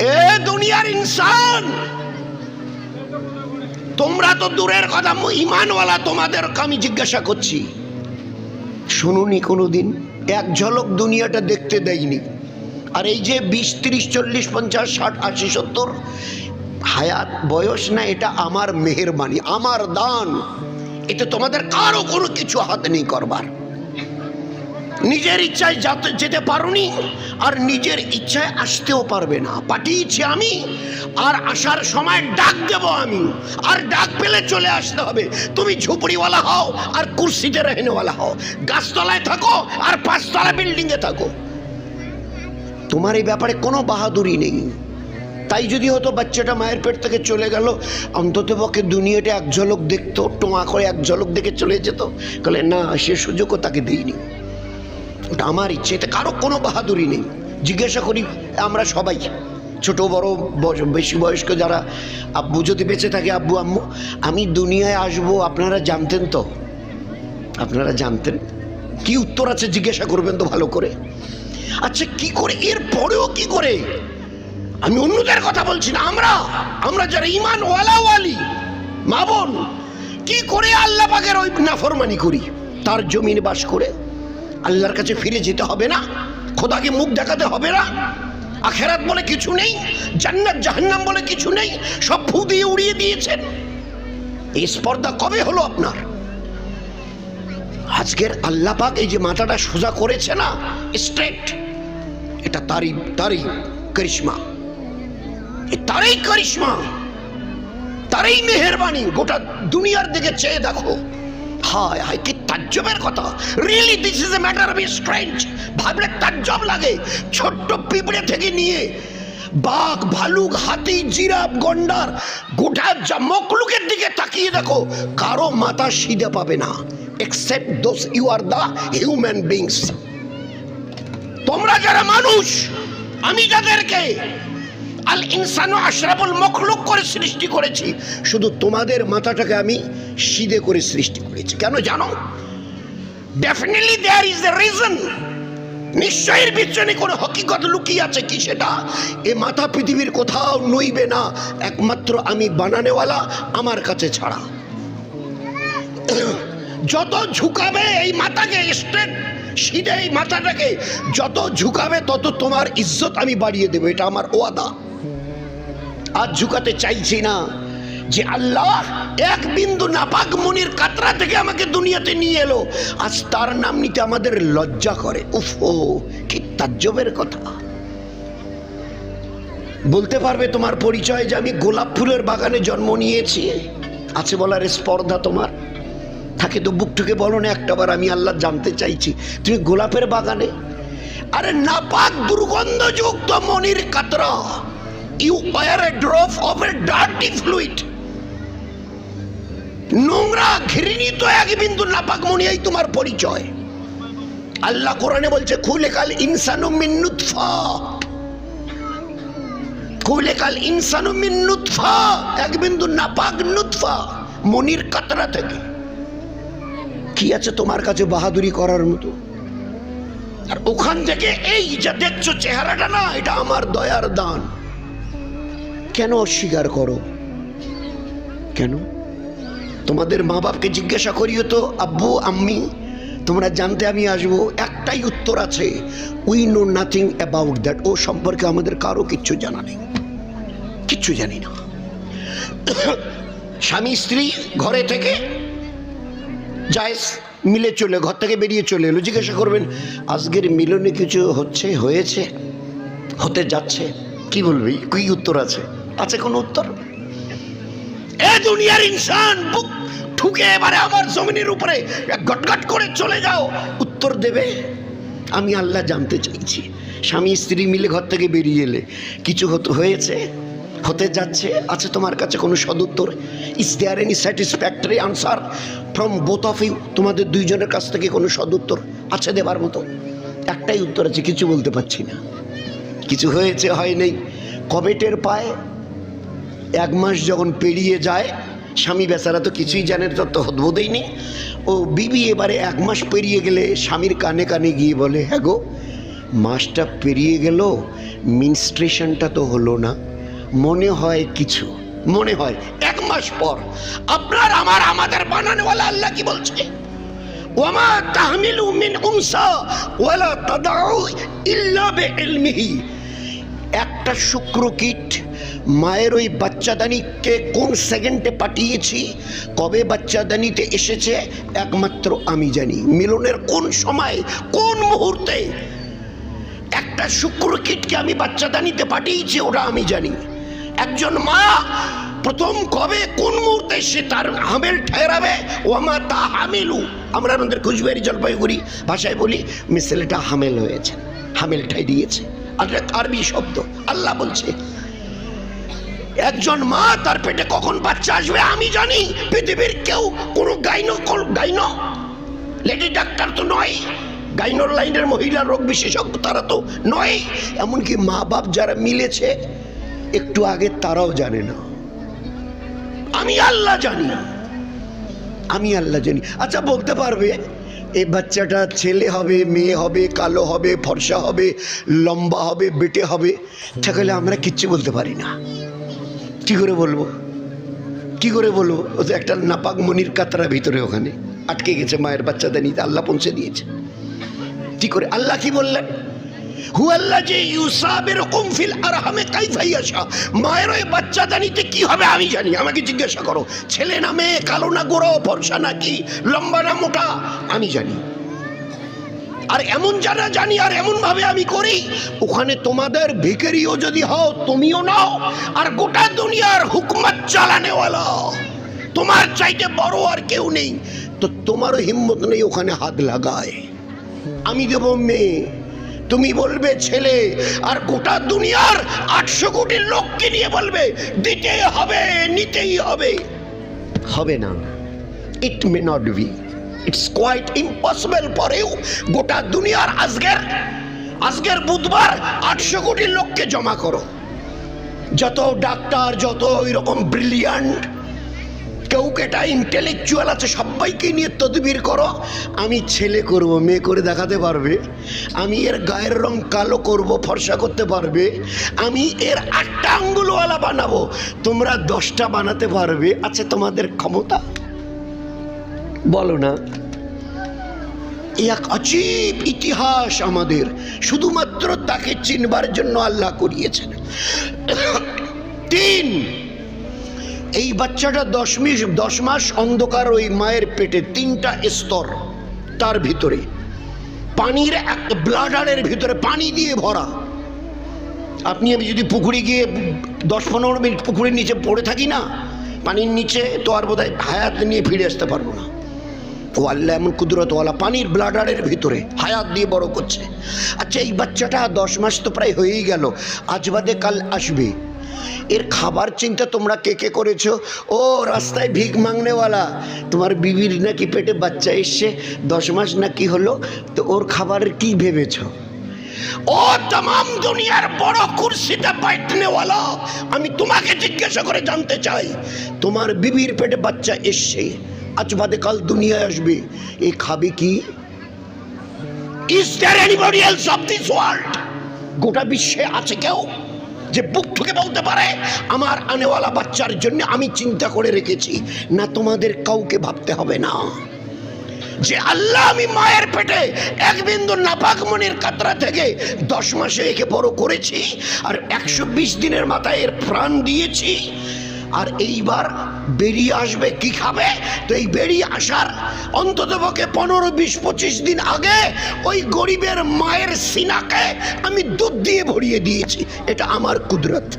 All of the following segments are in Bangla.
এ দুনিয়ার ইনসান! তোমরা তো দূরের কথা ইমানওয়ালা তোমাদের আমি জিজ্ঞাসা করছি। শুনুনি কোনোদিন, এক ঝলক দুনিয়াটা দেখতে দেয়নি। আর এই যে বিশ, তিরিশ, চল্লিশ, পঞ্চাশ, ষাট, আশি, সত্তর, হায়াত, বয়স না, এটা আমার মেহেরবানি, আমার দান। এতে তোমাদের কারও কোনো কিছু হাত নেই করবার। নিজের ইচ্ছায় যাতে যেতে পারোনি আর নিজের ইচ্ছায় আসতেও পারবে না। পাঠিয়েছি আমি আর আসার সময় ডাক দেব আমি। আর ডাক পেলে চলে আসতে হবে। তুমি ঝুপড়িওয়ালা হও আর কুর্সিতে রেহেনেওয়ালা হও। গাছতলায় থাকো আর পাঁচতলা বিল্ডিংয়ে থাকো। তোমার এই ব্যাপারে কোনো বাহাদুরি নেই। তাই যদি হতো বাচ্চাটা মায়ের পেট থেকে চলে গেল, অন্তত পক্ষে দুনিয়াটা এক ঝলক দেখতো টোঁয়া করে এক ঝলক দেখে চলে যেত। বলে না, সে সুযোগও তাকে দিইনি ওটা আমার ইচ্ছে এতে কারও কোনো বাহাদুরি নেই। জিজ্ঞাসা করি আমরা সবাই, ছোট, বড় বেশি বয়স্ক যারা, আব্বু যদি বেঁচে থাকে, আব্বু, আম্মু, আমি দুনিয়ায় আসব, আপনারা জানতেন তো? আপনারা জানতেন? কি উত্তর আছে জিজ্ঞাসা করবেন তো ভালো করে? আচ্ছা কি করে? এর পরেও কি করে? আমি অন্যদের কথা বলছি না, আমরা আমরা যারা ইমান ওয়ালা ওয়ালি, মা বোন, কি করে আল্লাহ পাকের ওই নাফরমানি করি? তার জমিনে বাস করে আল্লাহর কাছে ফিরে যেতে হবে না, খোদাকে মুখ দেখাতে হবে না, আখেরাত বলে কিছু নেই, জান্নাত, জাহান্নাম বলে কিছু নেই, সব ফু দিয়ে উড়িয়ে দিয়েছেন। এই স্পর্ধা কবে হলো আপনার? আজকের আল্লাহ পাক এই যে মাথাটা সোজা করেছে না স্ট্রেট এটা তারই তারই করিশ্মা। তারই করিশ্মা, তারই মেহেরবানি, গোটা দুনিয়ার দিকে চেয়ে দেখো। হায় হায়, কি তাজ্জবের কথা। Really this is a matter of strange ভাবলে তাজ্জব লাগে। ছোট্ট পিঁপড়ে থেকে নিয়ে বাঘ, ভালুক, হাতি, জিরাফ, গন্ডার, গোটা যা দিকে তাকিয়ে দেখো। কারও মাথা সিধে পাবে না। Except those you are the human beings তোমরা যারা মানুষ, আমি যাদেরকে আল ইনসানু আশরাফুল মখলুক করে সৃষ্টি করেছি, শুধু তোমাদের মাথাটাকে আমি সিধে করে সৃষ্টি করেছি। কেন জানো? Definitely there is a reason নিশ্চয়ের পিছনে কোনো হকিকত লুকিয়ে আছে কি সেটা? এ মাথা পৃথিবীর কোথাও নইবে না। একমাত্র আমি বানানেওয়ালা আমার কাছে ছাড়া। যত ঝুঁকাবে এই মাথাকে স্ট্রেট সিধে এই মাথাটাকে যত ঝুঁকাবে তত তোমার ইজ্জত আমি বাড়িয়ে দেবো। এটা আমার ওয়াদা। আর ঝুঁকাতে চাইছি না। যে আল্লাহ এক বিন্দু নাপাক মনির কাতরা থেকে আমাকে দুনিয়াতে নিয়ে এলো। আজ তার নাম নিতে আমাদের লজ্জা করে। উফ ও কি তাজ্জবের কথা। বলতে পারবে তোমার পরিচয় যে আমি গোলাপ ফুলের বাগানে জন্ম নিয়েছি? আছে বলার স্পর্ধা তোমার? থাকে তো বুক ঠুকে বলো না একটাবার, আমি আল্লাহ জানতে চাইছি। তুমি গোলাপের বাগানে? আরে নাপাক দুর্গন্ধযুক্ত মনির কাতরা। You were a drop of a dirty fluid নোংরা, ঘৃণিত এক বিন্দু নাপাক মনি এই তোমার পরিচয়। আল্লাহ কোরআনে বলছে খুলে কাল ইনসানু মিন নুতফা। খুলে কাল ইনসানু মিন নুতফা, এক বিন্দু নাপাক নুতফা, মনির কাতরা থেকে। কি আছে তোমার কাছে বাহাদুরি করার মতো? আর ওখান থেকে এই যা দেখছ চেহারাটা না, এটা আমার দয়ার দান। কেন অস্বীকার করো? কেন? তোমাদের মা বাপকে জিজ্ঞাসা করিও তো, আব্বু, আম্মি, তোমরা জানতে আমি আসব, একটাই উত্তর আছে we know nothing about that ও সম্পর্কে আমাদের কারও কিচ্ছু জানা নেই। কিচ্ছু জানি না। স্বামী, স্ত্রী ঘরে থেকে জায়েজ মিলে চলে, ঘর থেকে বেরিয়ে চলে এলো। জিজ্ঞাসা করবেন, আজকের মিলনে কিছু হচ্ছে, হয়েছে? হতে যাচ্ছে? কি বলবি? কি উত্তর আছে? আছে কোনো উত্তর? এ দুনিয়ার ইনসান বুক ঠুকে এবারে আমার জমিনের উপরে গটগট করে চলে যাও। উত্তর দেবে, আমি আল্লাহ জানতে চাইছি। স্বামী, স্ত্রী মিলে ঘর থেকে বেরিয়ে এলে, কিছু হতে, হয়েছে? হতে যাচ্ছে? আছে তোমার কাছে কোনো সদুত্তর? Is there any satisfactory answer from both of you তোমাদের দুইজনের কাছ থেকে কোনো সদুত্তর আছে দেবার মতো? একটাই উত্তর আছে, কিছু বলতে পারছি না। কিছু হয়েছে, হয় নেই। কবে টের পায় এক মাস যখন পেরিয়ে যায়, স্বামী বেচারা তো কিছুই জানে তো তো বোধই নেই। ও বিবি এবারে এক মাস পেরিয়ে গেলে স্বামীর কানে কানে গিয়ে বলে হ্যাঁ গো, মাসটা পেরিয়ে গেল মিনস্ট্রেশনটা তো হলো না। মনে হয় কিছু, মনে হয়, এক মাস পর। আপনার, আমার, আমাদের বানানোওয়ালা আল্লাহ কি বলছে? ওয়ামা তাহমিলু মিন উনসা ওয়ালা তাদাউ ইল্লা বিইলমিহি। একটা শুক্র কীট মায়ের ওই বাচ্চাদানিকে কোন সেকেন্ডে পাঠিয়েছি? কবে বাচ্চাদানিতে এসেছে? একমাত্র আমি জানি। মিলনের কোন সময়, কোন মুহূর্তে? একটা শুক্র কীটকে আমি বাচ্চাদানিতে পাঠিয়েছি, ওটা আমি জানি। একজন মা প্রথম কবে, কোন মুহূর্তে সে তার হামেল ঠেরাবে? ও মা তা হামেলু। আমরা আমাদের কুচবিহারি জলপাইগুড়ি ভাষায় বলি আমি ছেলেটা হামেল হয়েছে হামেল ঠাই দিয়েছে আর আরবি শব্দ। আল্লাহ বলছে একজন মা তার পেটে কখন বাচ্চা আসবে আমি জানি। পৃথিবীর কেউ, কোনো গাইনো গাইনো? লেডি ডাক্তার তো নয়। গাইনোর লাইনের মহিলা, রোগ বিশেষজ্ঞ তারা তো নয়। এমনকি মা বাপ যারা মিলেছে, একটু আগে তারাও জানে না। আমি আল্লাহ জানি। আমি আল্লাহ জানি। আচ্ছা বলতে পারবে এই বাচ্চাটা ছেলে হবে, মেয়ে হবে, কালো হবে, ফর্সা হবে, লম্বা হবে, বেটে হবে। থাকলে আমরা কিচ্ছু বলতে পারি না। কি করে বলব? কি করে বলব? ও তো একটা নাপাক মনির কাতরা ভিতরে ওখানে আটকে গেছে, মায়ের বাচ্চাদের নিতে আল্লাহ পৌঁছে দিয়েছে। কি করে? আল্লাহ কি বললেন? হু আল্লাহ যে ইউসাবের ফিল আরহামে কাইফাই আসা মায়ের ওই বাচ্চা দানিতে কি হবে আমি জানি। আমাকে জিজ্ঞাসা করো। ছেলে না মেয়ে, কালো না গোড়ো ফর্সা না কি, লম্বা না মোটা, আমি জানি। আর এমন জানা জানি আর এমন ভাবে আমি করি, ওখানে তোমাদের ভিখারিও যদি হও, তুমিও নাও, আর গোটা দুনিয়ার হুকমত চালানেওয়ালা তোমার চাইতে বড় আর কেউ নেই, তো তোমারও হিম্মত নেই ওখানে হাত লাগায়। আমি দেব মেয়ে, তুমি বলবে ছেলে, আর গোটা দুনিয়ার আটশো কোটি লোককে নিয়ে বলবে দিতে হবে, নিতেই হবে। হবে না it may not be it's quite impossible for you গোটা দুনিয়ার আজকের আজকের বুধবার আটশো কোটি লোককে জমা করো। যত ডাক্তার, যত ওই রকম ব্রিলিয়ান্ট কেউ কেটা ইন্টেলেকচুয়াল আছে সবাইকে নিয়ে তদবির করো। আমি ছেলে করব, মেয়ে করে দেখাতে পারবে। আমি এর গায়ের রং কালো করব, ফর্সা করতে পারবে। আমি এর আটটা আঙ্গুলওয়ালা বানাবো। তোমরা দশটা বানাতে পারবে। আছে তোমাদের ক্ষমতা? বলো না। এক অজীব ইতিহাস আমাদের শুধুমাত্র তাকে চিনবার জন্য আল্লাহ করিয়েছেন। তিন, এই বাচ্চাটা দশ মিস দশ মাস অন্ধকার ওই মায়ের পেটে তিনটা স্তর, তার ভিতরে। পানির এক ব্লাডারের ভিতরে পানি দিয়ে ভরা। আপনি, আমি যদি পুকুরে গিয়ে দশ পনেরো মিনিট পুকুরের নিচে পড়ে থাকি না, পানির নিচে তো আর বোধহয় হায়াত নিয়ে ফিরে আসতে পারব না। ও আল্লাহ এমন কুদরতওয়ালা পানির ব্লাডারের ভিতরে হায়াত দিয়ে বড় করছে। আচ্ছা এই বাচ্চাটা দশ মাস তো প্রায় হয়েই গেল, আজ বাদে কাল আসবে। এর খাবার চিন্তা তোমরা কে কে করেছ? ও, রাস্তায় ভিক মাংনেওয়ালা। তোমার বিবির নাকি পেটে বাচ্চা এসছে, দশ মাস নাকি হলো, তো ওর খাবার কি ভেবেছো? ও তাম দুনিয়ার বড় কুর্সিতে বাইঠনেওয়ালা আমি তোমাকে জিজ্ঞাসা করে জানতে চাই, তোমার বিবির পেটে বাচ্চা এসছে, আজ বাদে কাল দুনিয়ায় আসবে, এ খাবে কি? Is there anybody else of this world গোটা বিশ্বে আছে কেউ যে বুক ঠুকে বলতে পারে, আমার আনেওয়ালা বাচ্চার জন্য আমি চিন্তা করে রেখেছি, না তোমাদের কাউকে ভাবতে হবে না। যে আল্লাহ আমি মায়ের পেটে এক বিন্দু নাপাক মনের কাতরা থেকে দশ মাসে একে বড় করেছি আর একশো বিশ দিনের মাথায় এর প্রাণ দিয়েছি। আর এইবার বেরিয়ে আসবে, কি খাবে? তো এই বেরিয়ে আসার অন্তত পক্ষে পনেরো, বিশ, পঁচিশ দিন আগে ওই গরিবের মায়ের সিনাকে আমি দুধ দিয়ে ভরিয়ে দিয়েছি। এটা আমার কুদরত,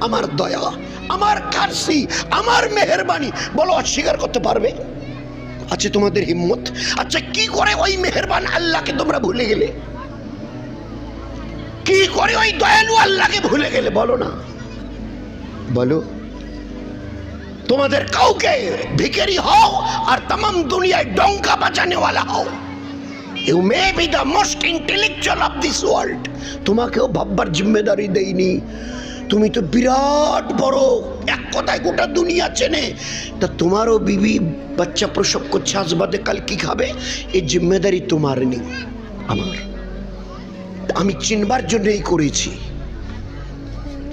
আমার দয়া, আমার কারসি, আমার মেহরবানি। বলো, অস্বীকার করতে পারবে? আছে তোমাদের হিম্মত? আচ্ছা কি করে ওই মেহেরবান আল্লাহকে তোমরা ভুলে গেলে? কি করে ওই দয়ালু আল্লাহকে ভুলে গেলে? বলো না। বলো। তোমাদের কাউকে ভিখারি হও আর তাম দুনিয়ায় ডঙ্কা বাঁচানেওয়ালা হও। You may be the most intellectual of this world তোমাকেও ভাববার জিম্মেদারি দেইনি। তুমি তো বিরাট বড়। এক কথায় গোটা দুনিয়া চেনে। তা তোমারও বিবি বাচ্চা প্রসব করছে আসবাদে কাল কি খাবে? এই জিম্মেদারি তোমার নেই, আমার। আমি চিনবার জন্যই করেছি।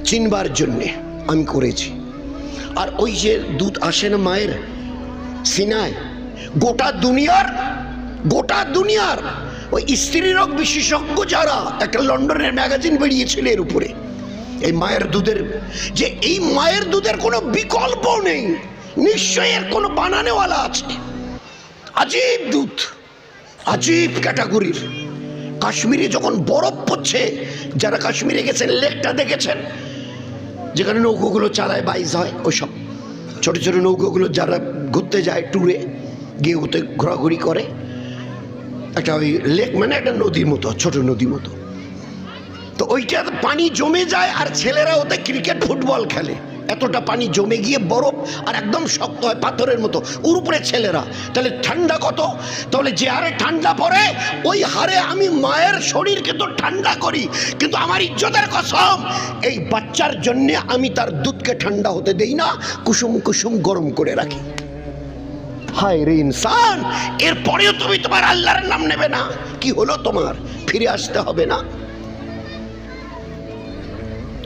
চিনবার জন্যে আমি করেছি। আর ওই যে দুধ আসে না মায়ের, সিনায়, গোটা দুনিয়ার গোটা দুনিয়ার ওই স্ত্রী রোগ বিশেষজ্ঞ যারা, একটা লন্ডনের ম্যাগাজিন বেরিয়েছিল এর উপরে। এই মায়ের দুধের যে এই মায়ের দুধের কোনো বিকল্প নেই। নিশ্চয়ই এর কোনো বানানেওয়ালা আছে। আজীব দুধ, আজীব ক্যাটাগরির। কাশ্মীরে যখন বরফ পড়ছে, যারা কাশ্মীরে গেছেন, লেকটা দেখেছেন? যেখানে নৌকোগুলো চালায়, বাইজ হয়, ওইসব। ছোট ছোট নৌকোগুলো যারা ঘুরতে যায় ট্যুরে গিয়ে ওতে ঘোরাঘুরি করে। একটা ওই লেক মানে একটা নদীর মতো, ছোট নদীর মতো। তো ওইটা পানি জমে যায় আর ছেলেরা ওতে ক্রিকেট ফুটবল খেলে। এতটা পানি জমে গিয়ে বরফ আর একদম শক্ত হয় পাথরের মতো। ওর উপরে ছেলেরা। তাহলে ঠান্ডা কত? তাহলে যে হারে ঠান্ডা পড়ে, ওই হারে আমি মায়ের শরীরকে তো ঠান্ডা করি। কিন্তু আমার ইজ্জতের কসম, এই বাচ্চার জন্যে আমি তার দুধকে ঠান্ডা হতে দেই না, কুসুম কুসুম গরম করে রাখি। হায় রে ইনসান! এরপরেও তুমি তোমার আল্লাহর নাম নেবে না। কি হলো তোমার? ফিরে আসতে হবে না?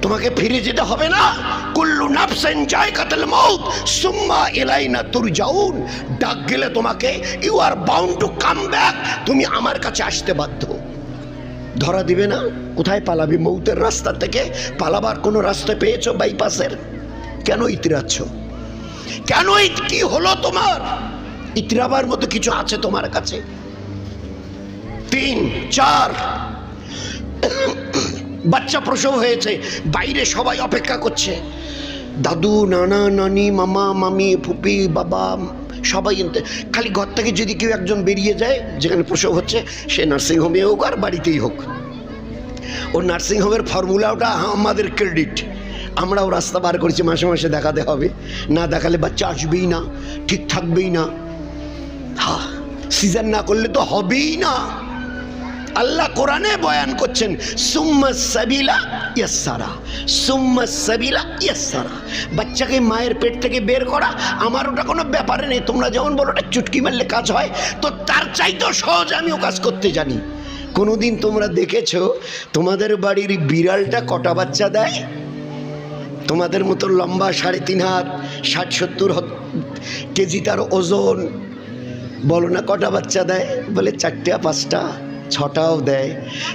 তোমাকে ফিরে যেতে হবে না। কুল্লু নাফসেন যায় কাতল মৌত সুম্মা এলাইনা তুরজাউন। ডাক গেলে তোমাকে you are bound to come back তুমি আমার কাছে আসতে বাধ্য। ধরা দিবে না, কোথায় পালাবি মৌতের রাস্তা থেকে? পালাবার কোনো রাস্তা পেয়েছ বাইপাসের কেন ইতিরাচ্ছ? কেন কি হলো তোমার? ইতরাবার মতো কিছু আছে তোমার কাছে? তিন, চার। বাচ্চা প্রসব হয়েছে, বাইরে সবাই অপেক্ষা করছে। দাদু, নানা, নানি, মামা, মামি, ফুপি, বাবা, সবাই খালি ঘর থেকে যদি কেউ একজন বেরিয়ে যায়, যেখানে প্রসব হচ্ছে, সে নার্সিংহোমে হোক আর বাড়িতেই হোক। ও নার্সিংহোমের ফর্মুলাটা আমাদের ক্রেডিট আমরাও রাস্তা বার করেছি, মাসে মাসে দেখাতে হবে। না দেখালে বাচ্চা আসবেই না, ঠিক থাকবেই না। হা সিজন না করলে তো হবেই না। আল্লাহ কোরআনে বয়ান করছেন, সুম্মা সাবিলা ইয়াসারা, সুম্মা সাবিলা ইয়াসারা। বাচ্চাকে মায়ের পেট থেকে বের করা আমার ওটা কোনো ব্যাপারে নেই। তোমরা যেমন বলো ওটা চুটকি মারলে কাজ হয়, তো তার চাইতেও সহজ আমিও কাজ করতে জানি। কোনোদিন তোমরা দেখেছ, তোমাদের বাড়ির বিড়ালটা কটা বাচ্চা দেয়? তোমাদের মতো লম্বা সাড়ে তিন হাত, ষাট সত্তর কেজি তার ওজন। বলো না কটা বাচ্চা দেয়? বলে চারটে, পাঁচটা। ছটাও দেয়।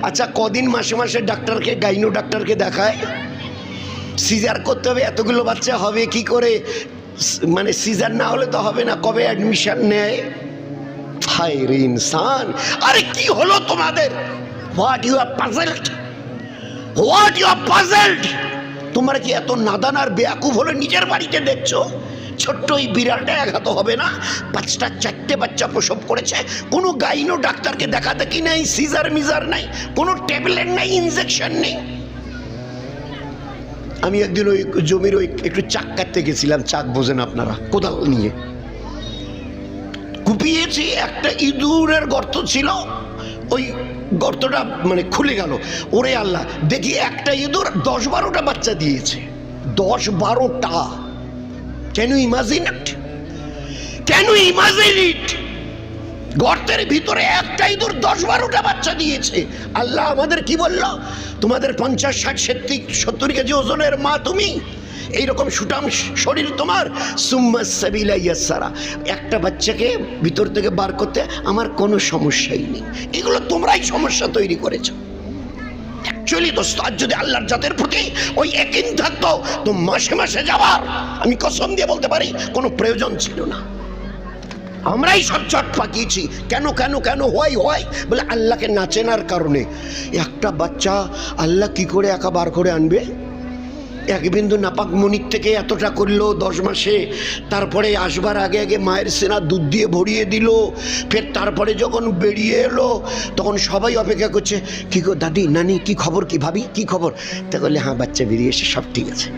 আচ্ছা কদিন মাসে মাসে ডাক্তারকে, গাইনো ডাক্তারকে দেখায়? সিজার করতে হবে, এতগুলো বাচ্চা হবে কি করে? মানে সিজার না হলে তো হবে না, কবে অ্যাডমিশন নেয়? হায় রে ইনসান! আরে কি হলো তোমাদের? What you are puzzled what you are puzzled তোমরা কি এত নাদান আর বেয়াকুব হলে নিজের বাড়িতে দেখছ? ছোট্ট এই বিড়ালটা আঘাত হবে না? পাঁচটা, চারটে বাচ্চা প্রসব করেছে। কোনো গাইনো ডাক্তারকে দেখা দেখি নাই সিজার মিজার নাই, কোনো ট্যাবলেট নাই ইনজেকশন নেই। আমি একদিন ওই জমির ওই একটু চাক কাটতে গেছিলাম, চাক বোঝেন আপনারা, কোদাল নিয়ে। কুপিয়েছি, একটা ইঁদুরের গর্ত ছিল, ওই গর্তটা মানে খুলে গেল। ওরে আল্লাহ, দেখি একটা ইঁদুর দশ বারোটা বাচ্চা দিয়েছে। দশ বারোটা। কেন ইমাজিন ইট কেন ইমাজিন ইট গর্তের ভিতরে একটা ইঁদুর দশ বারোটা বাচ্চা দিয়েছে। আল্লাহ আমাদের কি বলল? তোমাদের পঞ্চাশ, ষাট, সত্তর সত্তর কেজি ওজনের মা তুমি? এইরকম সুটাম শরীর তোমার? ইয়াসারা। একটা বাচ্চাকে ভিতর থেকে বার করতে আমার কোনো সমস্যাই নেই। এগুলো তোমরাই সমস্যা তৈরি করেছ। অ্যাকচুয়ালি দোস্ত, আজ যদি আল্লাহর জাতের প্রতি ওই একদিন থাকতো তো মাসে মাসে যাওয়ার, আমি কসম দিয়ে বলতে পারি, কোনো প্রয়োজন ছিল না। আমরাই সব চট পাকিয়েছি। কেন কেন কেন হয় হয় বলে আল্লাহকে না চেনার কারণে। একটা বাচ্চা আল্লাহ কি করে একা বার করে আনবে? এক বিন্দু নাপাক মনির থেকে এতটা করল দশ মাসে। তারপরে আসবার আগে আগে মায়ের সেনা দুধ দিয়ে ভরিয়ে দিল। ফের তারপরে যখন বেরিয়ে এলো তখন সবাই অপেক্ষা করছে কি গো দাদি নানি কি খবর কি ভাবি কি খবর? তা বললে হ্যাঁ বাচ্চা বেরিয়ে এসে সব ঠিক আছে।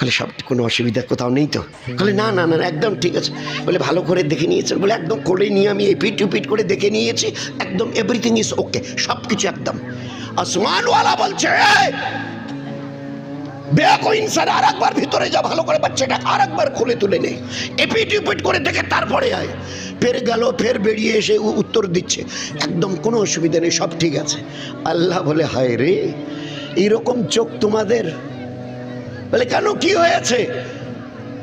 বলে সব কোনো অসুবিধা কোথাও নেই তো? বলে না না না একদম ঠিক আছে। বলে ভালো করে দেখে নিয়েছেন? বলে একদম করে নিয়ে আমি এপিট টুপিট করে দেখে নিয়েছি একদম এভরিথিং ইজ ওকে সব কিছু একদম। আসমানওয়ালা বলছে "এই, ব্যাক ইনসার আর একবার ভিতরে যা ভালো করে বাচ্চাটা আর একবার খুলে তুলে নে। এপিট উপিট করে দেখে তারপরে আয়। ফের গেল, ফের বেরিয়ে এসে উত্তর দিচ্ছে, একদম কোনো অসুবিধা নেই, সব ঠিক আছে। আল্লাহ বলে, হায় রে এইরকম চোখ তোমাদের? বলে, কেন, কি হয়েছে?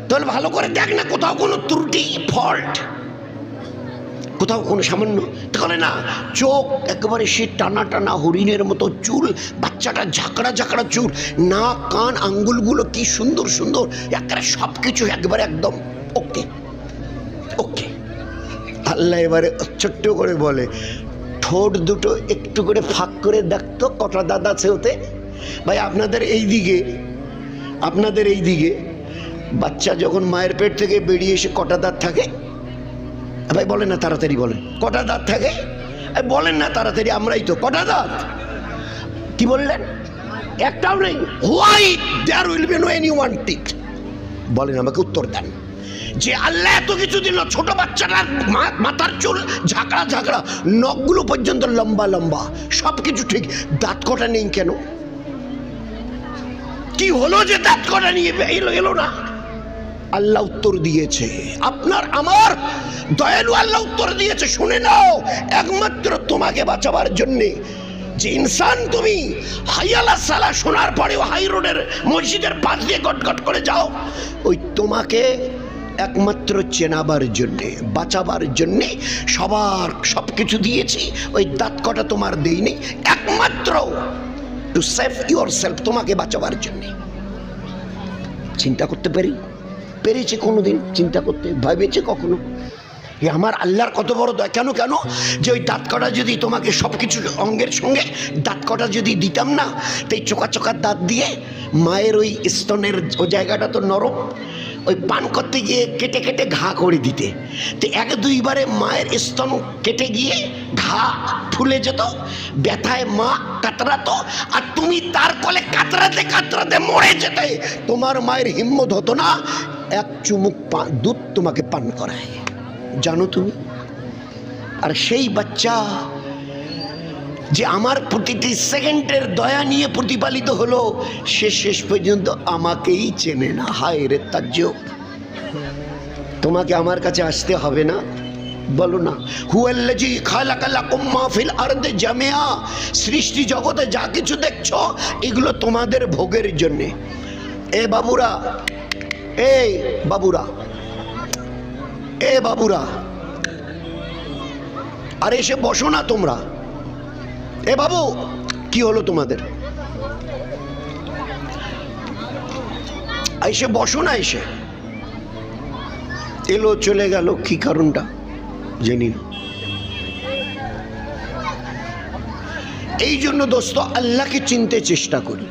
তাহলে ভালো করে দেখ না, কোথাও কোনো ত্রুটি ফল্ট কোথাও কোনো সামান্য তাহলে না, চোখ একেবারে সে টানা টানা হরিণের মতো চুল, বাচ্চাটা ঝাঁকড়া ঝাঁকড়া চুল না কান, আঙ্গুলগুলো কি সুন্দর সুন্দর, একেবারে সব কিছু একবারে একদম ওকে ওকে আল্লাহ এবারে ছোট্ট করে বলে, ঠোঁট দুটো একটু করে ফাঁক করে দেখতো কটা দাঁত আছে ওতে। ভাই, আপনাদের এই দিকে, আপনাদের এই দিকে, বাচ্চা যখন মায়ের পেট থেকে বেরিয়ে এসে কটা দাঁত থাকে? ভাই, বলেন না তাড়াতাড়ি বলেন। কটা দাঁত থাকে? বলেন না তাড়াতাড়ি, আমরাই তো। কটা দাঁত? কি বললেন? একটাও নেই। Why there will be no any one tick বলেন, আমাকে উত্তর দেন। যে আল্লাহ এত কিছু দিল, ছোট বাচ্চাটার মা- মাথার চুল, ঝাঁকড়া ঝাঁকড়া, নখগুলো পর্যন্ত লম্বা লম্বা। সব কিছু ঠিক। দাঁত কটা নেই কেন? কি হলো যে দাঁত কটা নিয়ে এলো এলো না? আল্লাহ উত্তর দিয়েছে। আপনার আমার দয়ালু আল্লাহ উত্তর দিয়েছে, শুনে নাও। একমাত্র তোমাকে বাঁচাবার জন্যে যে ইনসান তুমি হাইয়ালা সালা, শোনার পরেও হাই রোডের মসজিদের পাশ দিয়ে গটগট করে যাও, ওই তোমাকে একমাত্র চেনাবার জন্যে, বাঁচাবার জন্যে সবার সব কিছু দিয়েছি। ওই দাঁত কটা তোমার দেইনি, একমাত্র টু সেভ ইউর সেলফ তোমাকে বাঁচাবার জন্যে। চিন্তা করতে পারি? পেরেছে কোনোদিন? চিন্তা করতে, ভেবেছে কখনো? এ আমার আল্লাহর কত বড় দয়া। কেন কেন? যে ওই দাঁত কটা যদি তোমাকে সব কিছু অঙ্গের সঙ্গে দাঁত কটা যদি দিতাম না, তাই চোকা চোকা দাঁত দিয়ে মায়ের ওই স্তনের ওই জায়গাটা তো নরম, ওই পান করতে গিয়ে কেটে কেটে ঘা করে দিতে। তো এক দুইবারে মায়ের স্তন কেটে গিয়ে ঘা ফুলে যেত, ব্যথায় মা কাতরাতো, আর তুমি তার কলে কাতরাতে কাতরাতে মরে যেতে। তোমার মায়ের হিম্মত হতো না এক চুমুক দুধ তোমাকে পান করায়। জানো তুমি? আর সেই বাচ্চা যে আমার প্রতিটি সেকেন্ডের দয়া নিয়ে প্রতিপালিত হলো, সে শেষ পর্যন্ত আমাকেই চেনে না। হায় রে তাজ্জব। তোমাকে আমার কাছে আসতে হবে না? বলো না। হুয়াল্লাজি খালাকালাকুম মা ফিল আরদে জামিয়া সৃষ্টি জগতে যা কিছু দেখছ, এগুলো তোমাদের ভোগের জন্য। এ বাবুরা এ বাবুরা এ বাবুরা, আর এসে বসো না তোমরা। এ বাবু, কি হলো তোমাদের? এসে বসো না এসে। এলো চলে গেল, কি কারণটা জেনি এই জন্য দোস্ত, আল্লাহকে চিনতে চেষ্টা করি।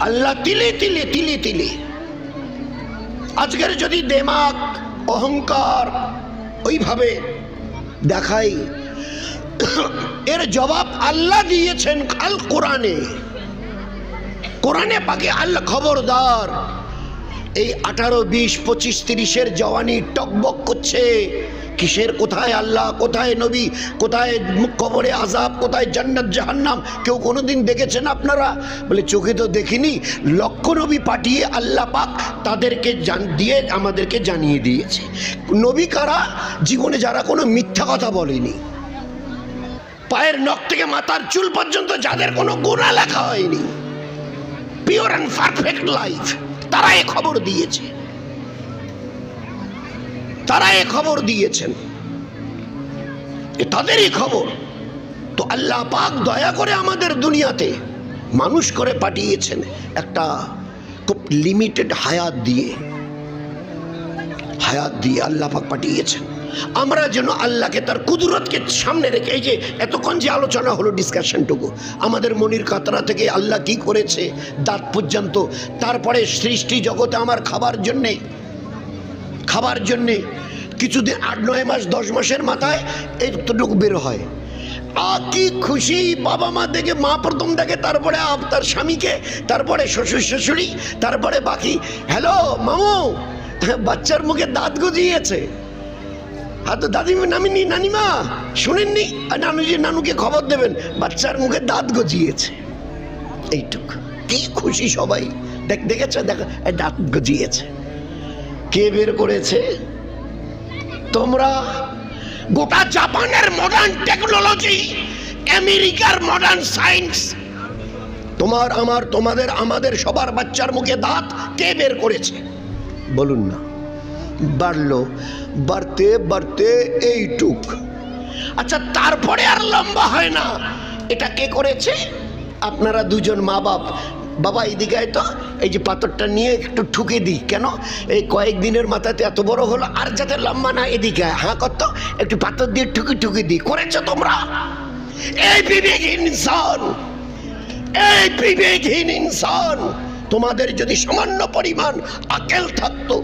আল্লাহ তিলে তিলে তিলে তিলে। আজকের যদি দেমাক, অহংকার ওইভাবে দেখাই, এর জবাব আল্লাহ দিয়েছেন আল কোরআনে। কোরআনে পাকে আল্লাহ খবরদার। এই আঠারো, বিশ, পঁচিশ, তিরিশের জওয়ানি টকবক করছে। কিসের? কোথায় আল্লাহ? কোথায় নবী? কোথায় কবরে আজাব কোথায় জান্নাত, জাহান্নাম? কেউ কোনো কোনোদিন দেখেছেন আপনারা? বলে, চোখে তো দেখিনি। লক্ষ নবী পাঠিয়ে আল্লাহ পাক তাদেরকে জান, দিয়ে আমাদেরকে জানিয়ে দিয়েছে। নবী কারা? জীবনে যারা কোনো মিথ্যা কথা বলেনি। পায়ের নখ থেকে মাথার চুল পর্যন্ত যাদের কোনো গুণা লেখা হয়নি। পিওর অ্যান্ড পারফেক্ট লাইফ তারা এ খবর দিয়েছে। তারা এ খবর দিয়েছেন। তাদেরই খবর। তো আল্লাহ পাক দয়া করে আমাদের দুনিয়াতে মানুষ করে পাঠিয়েছেন একটা খুব লিমিটেড হায়াত দিয়ে। হায়াত দিয়ে আল্লাহ পাক পাঠিয়েছেন। আমরা যেন আল্লাহকে, তার কুদরতকে সামনে রেখে, এই যে এতক্ষণ যে আলোচনা হলো ডিসকাশনটুকু, আমাদের মনির কাতরা থেকে আল্লাহ কি করেছে, দাঁত পর্যন্ত, তারপরে সৃষ্টি জগতে আমার খাবার জন্যে খাবার জন্যে কিছুদিন আট, নয় মাস, দশ মাসের মাথায় এইটুকু বের হয়। আ, কি খুশি, বাবা মা দেখে, মা প্রথম দেখে, তারপরে তার স্বামীকে, তারপরে শ্বশুর, শাশুড়ি, তারপরে বাকি। হ্যালো, মামু, বাচ্চার মুখে দাঁত গজিয়েছে। হ্যাঁ তো দাদি নামিনি, নানিমা, শুনেননি? আর নানুজি নানুকে খবর দেবেন, বাচ্চার মুখে দাঁত গজিয়েছে। এইটুক। কি খুশি সবাই। দেখ, দেখেছ? দেখো দাঁত গজিয়েছে। কে বের করেছে? তোমরা গোটা জাপানের মডার্ন টেকনোলজি আমেরিকার মডার্ন সায়েন্স তোমার, আমার, তোমাদের, আমাদের সবার বাচ্চার মুখে দাঁত কে বের করেছে? বলুন না। বাড়লো। বাড়তে বাড়তে এইটুক। আচ্ছা তারপরে আর লম্বা হয় না। এটা কে করেছে? আপনারা দুজন মা বাপ। বাবা আয় তো এই যে পাথরটা নিয়ে একটু ঠুকে দিই। কেন? এই কয়েকদিনের মাথাতে এত বড় হলো, আর যাতে লম্বা না এদিকে। হাঁ কত একটু পাথর দিয়ে ঠুকি ঠুকি দিই। করেছ তোমরা? এই বিবেকহীন ইনসান! এই বিবেকহীন ইনসান! তোমাদের যদি সামান্য পরিমাণ আকেল থাকতো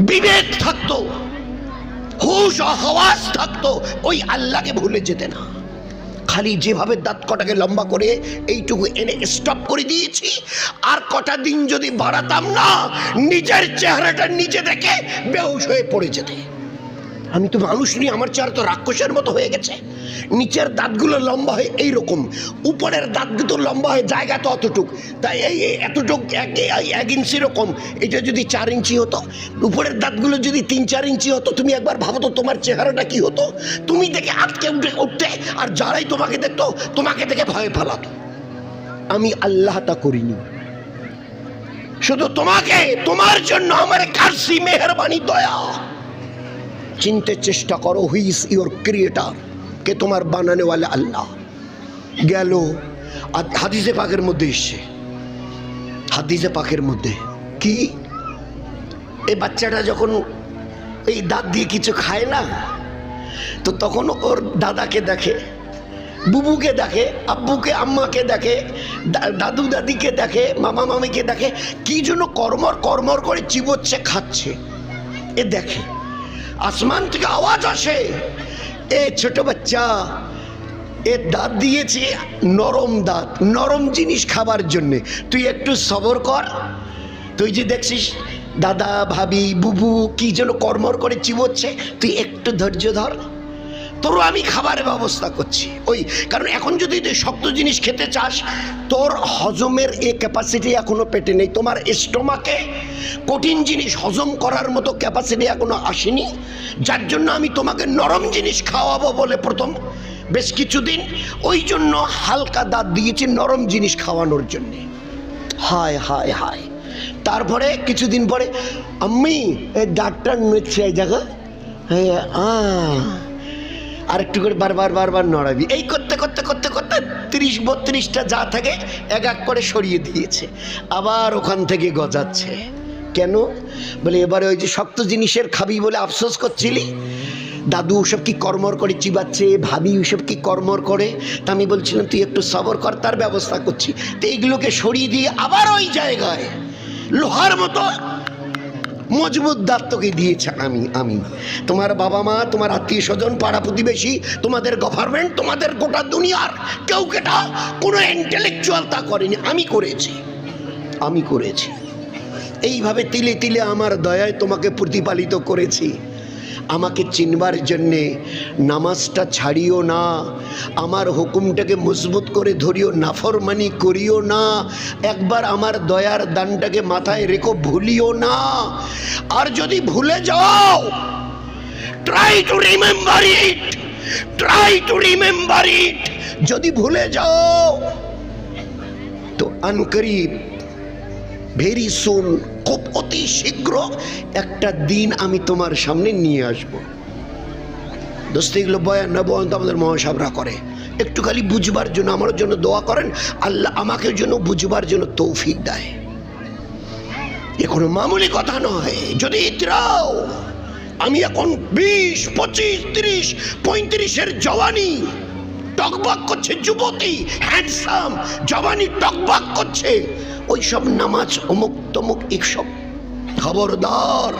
বিবেক থাকতো, হুশ হওয়াস থাকতো, ওই আল্লাহকে ভুলে যেতে না। খালি যেভাবে দাঁত কটাকে লম্বা করে এইটুকু এনে স্টপ করে দিয়েছি, আর কটা দিন যদি বাড়াতাম না, নিজের চেহারাটা নিজে দেখে বেহুশ হয়ে পড়ে যেতে। আমি তো মানুষ নিয়ে আমার চেহারা তো রাক্ষসের মতো হয়ে গেছে। নিচের দাঁতগুলো লম্বা হয় এইরকম, উপরের দাঁত দাঁতগুলো লম্বা হয় জায়গা তো অতটুক। তাই এই এতটুক এক এক ইঞ্চি রকম এটা যদি চার ইঞ্চি হতো, উপরের দাঁতগুলো যদি তিন, চার ইঞ্চি হতো, তুমি একবার ভাবো তো তোমার চেহারাটা কি হতো? তুমি দেখে আটকে উঠে, উঠতে আর যারাই তোমাকে দেখতো, তোমাকে দেখে ভয় ফেলাতো। আমি আল্লাহ তা করিনি। শুধু তোমাকে, তোমার জন্য আমার কারসি, মেহরবানি, দয়া। চিনতে চেষ্টা করো হুই ইজ ইউর ক্রিয়েটার কে তোমার বানানে ওয়ালা আল্লাহ। গেল হাদিসে পাকের মধ্যে এসছে। হাদিসে পাকের মধ্যে। কি? এই বাচ্চাটা যখন এই দাঁত দিয়ে কিছু খায় না, তো তখন ওর দাদাকে দেখে, বুবুকে দেখে, আব্বুকে, আম্মাকে দেখে দাদু দাদিকে দেখে, মামা মামিকে দেখে, কি জন্য কর্মর কর্মর করে চিবোচ্ছে, খাচ্ছে। এ দেখে। আসমান থেকে আওয়াজ আসে। এ ছোট বাচ্চা এর দাঁত দিয়েছে নরম দাঁত, নরম জিনিস খাবার জন্যে। তুই একটু সবর কর। তুই যে দেখছিস, দাদা, ভাবি, বুবু কি যেন কর্মর করে চিবোচ্ছে, তুই একটু ধৈর্য ধর। তোরও আমি খাবারের ব্যবস্থা করছি। ওই, কারণ এখন যদি তুই শক্ত জিনিস খেতে চাস, তোর হজমের এ ক্যাপাসিটি এখনও পেটে নেই। তোমার স্টোমাকে কঠিন জিনিস হজম করার মতো ক্যাপাসিটি এখনও আসেনি। যার জন্য আমি তোমাকে নরম জিনিস খাওয়াবো বলে প্রথম বেশ কিছুদিন ওই জন্য হালকা দাঁত দিয়েছি নরম জিনিস খাওয়ানোর জন্যে। হায় হায় হায়। তারপরে কিছুদিন পরে এই দাঁতটা নড়ছে, এই জায়গা হ্যাঁ আহ। আর একটু করে বারবার বারবার নড়াবি। এই করতে করতে করতে করতে তিরিশ, বত্রিশটা যা থাকে এক এক করে সরিয়ে দিয়েছে। আবার ওখান থেকে গজাচ্ছে। কেন? বলে এবারে ওই যে শক্ত জিনিসের খাবি বলে আফসোস করছিলি? দাদু ওসব কি কর্মর করে চিবাচ্ছে? ভাবি ওসব কি কর্মর করে? তা আমি বলছিলাম, তুই একটু সবর কর, তার ব্যবস্থা করছি। তো এইগুলোকে সরিয়ে দিয়ে আবার ওই জায়গায়, লোহার মতো মজবুত দাঁত তোকে দিয়েছে আমি আমি। তোমার বাবা মা, তোমার আত্মীয় স্বজন, পাড়া প্রতিবেশী, তোমাদের গভর্নমেন্ট তোমাদের গোটা দুনিয়ার কেউ কেটা কোনো ইন্টেলেকচুয়াল তা করেনি। আমি করেছি। আমি করেছি। এইভাবে তিলে তিলে আমার দয়ায় তোমাকে প্রতিপালিত করেছি। আমাকে চিনবার জন্যে নামাজটা ছাড়িও না, আমার হুকুমটাকে মজবুত করে ধরিও, নাফরমানি করিও না, একবার আমার দয়ার দানটাকে মাথায় রেখো, ভুলিও না। আর যদি ভুলে যাও try to remember it try to remember it যদি ভুলে যাও, তো আনকরিব ভেরি সুন খুব অতি শীঘ্র একটা দিন আমি তোমার সামনে নিয়ে আসব। দোস্ত, এগুলো বয়ান না, বয়ান তো আমাদের মহাসাবরা করে। একটু খালি বুঝবার জন্য আমার জন্য দোয়া করেন, আল্লাহ আমাকে জন্য বুঝবার জন্য তৌফিক দেয়। এ কোনো মামুলি কথা নয়, যদি ইতরাও, আমি এখন বিশ, পঁচিশ, তিরিশ, পঁয়ত্রিশের জওয়ানি টকবাক করছে, যুবতী হ্যান্ডসাম জওয়ানি টকবাক করছে। ওই সব নামাজ অমুক তমুক এইসব খবরদার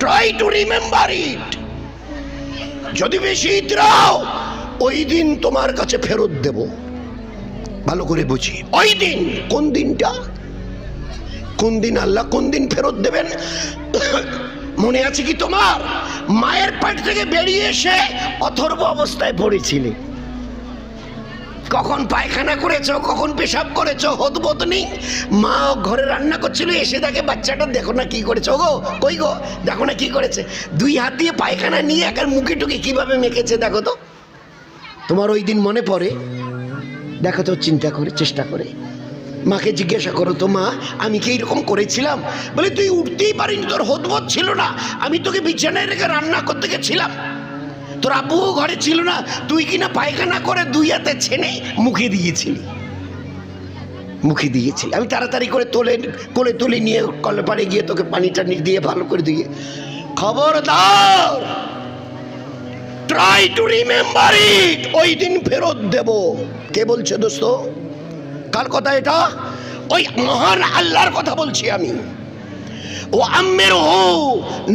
ট্রাই টু রিমেম্বার ইট যদি বেশি ইতরাও ওই দিন তোমার কাছে ফেরত দেব। ভালো করে বুঝি। ওই দিন, কোন দিনটা? কোন দিন আল্লাহ কোন দিন ফেরত দেবেন? মনে আছে কি তোমার? মায়ের পেট থেকে বেরিয়ে এসে অথর্ব অবস্থায় পড়েছিলে। কখন পায়খানা করেছ, কখন পেশাব করেছ, হতবত নেই। মা ঘরে রান্না করছিল, এসে দেখে বাচ্চাটা, দেখো না কি করেছে। গো কই গো? দেখো না কি করেছে। দুই হাত দিয়ে পায়খানা নিয়ে একার মুখে টুকে কীভাবে মেখেছে, দেখো তো। তোমার ওই দিন মনে পড়ে? দেখো তো, চিন্তা করে, চেষ্টা করে। মাকে জিজ্ঞাসা করো তো, মা, আমি কি এরকম করেছিলাম? বলে, তুই উঠতেই পারিনি, তোর হতবত ছিল না। আমি তোকে বিছানায় রেখে রান্না করতে গেছিলাম। তোর আব্বুও ঘরে ছিল না, তুই কিনা পায়খানা করে দুই হাতে ছেনে মুখে দিয়েছিলি। মুখে দিয়েছিলি। আমি তাড়াতাড়ি করে তোলে, কোলে তুলে নিয়ে কলে পাড়ে গিয়ে তোকে পানি টানি দিয়ে ভালো করে দিয়ে খবরদার! ট্রাই টু রিমেম্বার ইট ওই দিন ফেরত দেব। কে বলছে দোস্ত? কার কথা এটা? ওই মহান আল্লাহর কথা বলছি আমি। ও আম্মের হু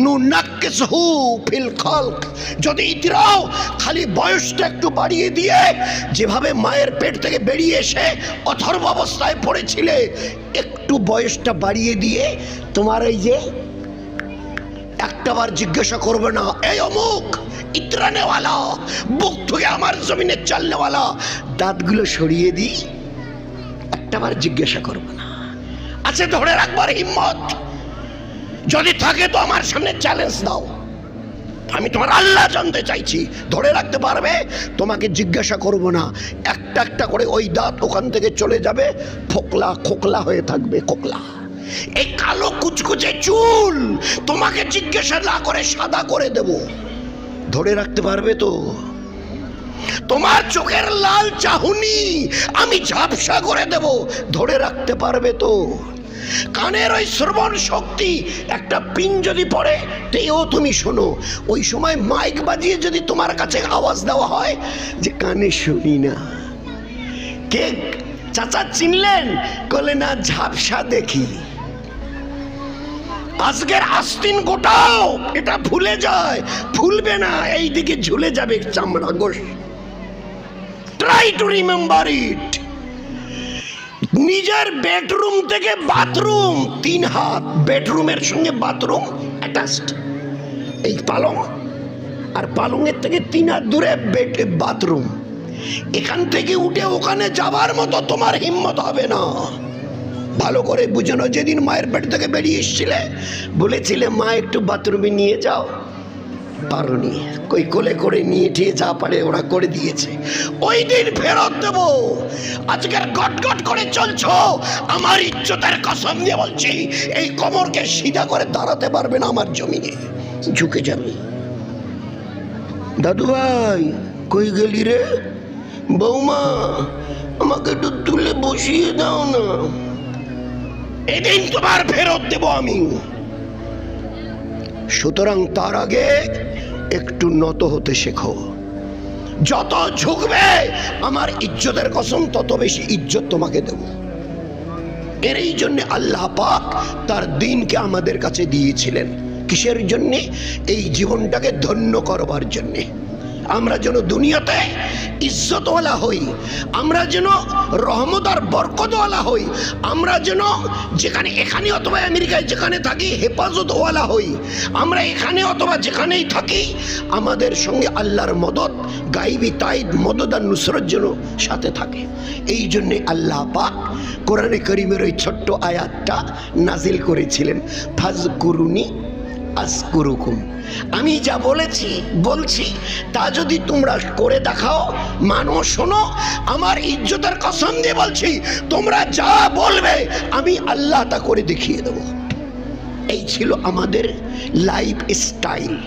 নু নাক্কেস হু ফিল খালক। যদি ইতিরাও খালি বয়সটা একটু বাড়িয়ে দিয়ে যেভাবে মায়ের পেট থেকে বেরিয়ে এসে অথর্ব অবস্থায় পড়েছিলে, একটু বয়সটা বাড়িয়ে দিয়ে তোমার এই যে একটাবার জিজ্ঞাসা করবে না, এই অমুক, ইত্রানেওয়ালা, বুক থেকে আমার জমিনে চালনেওয়ালা। দাঁতগুলো সরিয়ে দিই একটাবার জিজ্ঞাসা করবে না। আছে ধরে রাখবার হিম্মত। যদি থাকে তো আমার সামনে চ্যালেঞ্জ দাও। আমি তোমার আল্লাহ জানতে চাইছি। ধরে রাখতে পারবে? তোমাকে জিজ্ঞাসা করব না। একটা একটা করে ওই দাঁত ওখান থেকে চলে যাবে। ফোকলা খোকলা হয়ে থাকবে, খোকলা। এই কালো কুচকুচে চুল তোমাকে জিজ্ঞাসা না করে সাদা করে দেব। ধরে রাখতে পারবে তো? তোমার চোখের লাল চাহুনি আমি ঝাপসা করে দেব। ধরে রাখতে পারবে তো? কানের ওই শ্রবণ শক্তি একটা পিন যদি পড়ে, তেও তুমি শোনো। ওই সময় মাইক বাজিয়ে যদি তোমার কাছে আওয়াজ দেওয়া হয় যে কানে শুনি না। কে চাচা চিনলেন? কলে না ঝাপসা দেখি। আজকের আস্তিন গোটাও, এটা ভুলে যায়, ভুলবে না এই দিকে ঝুলে যাবে চামড়া গোস ট্রাই টু রিমেম্বার ইট নিজের বেডরুম থেকে বাথরুম তিন হাত বেডরুমের সঙ্গে বাথরুম অ্যাটাচড এই পালং আর পালংয়ের থেকে তিন হাত দূরে বেড বাথরুম এখান থেকে উঠে ওখানে যাবার মতো তোমার হিম্মত হবে না। ভালো করে বুঝানো যেদিন মায়ের পেট থেকে বেরিয়ে এসছিলে, বলেছিলে, মা, একটু বাথরুমে নিয়ে যাও। পারোনি। কই কোলে করে নিয়ে ঠিয়ে যা পারে ওরা করে দিয়েছে। ওই দিন ফেরত দেব। আজকের গট গট করে চলছো। আমার ইজ্জতের কসম দিয়ে বলছি, এই কোমরকে সিধা করে দাঁড়াতে পারবে না আমার জমিনে। ঝুঁকে যাবে। দাদু ভাই, কই গেলি রে? বৌমা, আমাকে একটু তুলে বসিয়ে দাও না। এদিন তোমার ফেরত দেব আমি। সুতরাং তার আগে একটু নত হতে শেখো। যত ঝুঁকবে, আমার ইজ্জতের কসম, তত বেশি ইজ্জত তোমাকে দেব। এর এই জন্য আল্লাহ পাক তার দিনকে আমাদের কাছে দিয়েছিলেন। কিসের জন্যে? এই জীবনটাকে ধন্য করবার জন্যে। আমরা যেন দুনিয়াতে ইজ্জতওয়ালা হই, আমরা যেন রহমত আর বরকতওয়ালা হই, আমরা যেন যেখানে এখানে অথবা আমেরিকায় যেখানে থাকি হেফাজতওয়ালা হই, আমরা এখানে অথবা যেখানেই থাকি, আমাদের সঙ্গে আল্লাহর মদত, গাইবি তাইদ মদত আর নুসরত যেন সাথে থাকে। এই জন্যে আল্লাহ পাক কোরআনে করিমের ওই ছোট্ট আয়াতটা নাজিল করেছিলেন ফাজ কুরুনি আসকুরুকুম আমি যা বলেছি, বলছি, তা যদি তোমরা করে দেখাও, মানো, শোনো, আমার ইজ্জতের কসম দিয়ে বলছি, তোমরা যা বলবে, আমি আল্লাহ তা করে দেখিয়ে দেব। এই ছিল আমাদের লাইফ স্টাইল